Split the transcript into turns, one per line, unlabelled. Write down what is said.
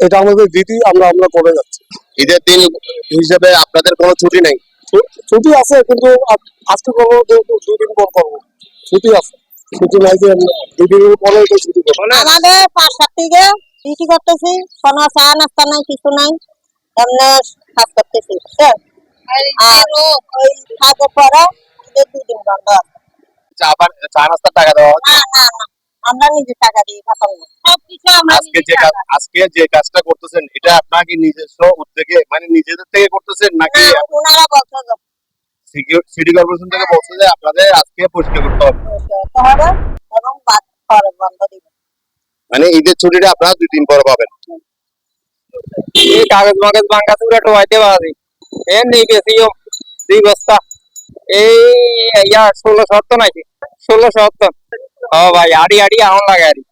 এটা আমাদের দিদি আমরা আমরা করে যাচ্ছি।
ঈদের দিন হিসেবে আপনাদের কোনো ছুটি নেই?
ছুটি আছে কিন্তু আজকে করব দুদিন পর করব। ছুটি আছে। ছুটি নাই যে পরে তো ছুটি করব।
আমাদের পাঁচটার থেকে ডিউটি করতেছি কোনো চা নাস্তা নাই কিছু নাই এমনি কাজ করতেছি আর ওই কাজের পরে দুদিন বন্ধ আছে।
চা নাস্তার টাকা দেওয়া
না না। না টাকা দিয়ে খাতাম সবকিছু আমরা
আজকে যে আজকে যে কাজটা করতেছেন এটা আপনার কি নিজস্ব উদ্যোগে মানে নিজেদের থেকে করতেছেন নাকি
ওনারা
সিটি কর্পোরেশন থেকে বলছে যে আপনাদের আজকে পরিষ্কার করতে হবে।
হবে এবং বাদ পরে বন্ধ দিবে।
মানে ঈদের ছুটিটা আপনারা দুই দিন পরে পাবেন।
এই কাগজ মাগজ চুরা টোয়াইতে পারি এ নেই বেশি দুই বস্তা। এই ইয়া ষোলো সত্তর নাকি? ষোলো সত্তর। ஓ వాడి ఆడి ఆడి అవును గారి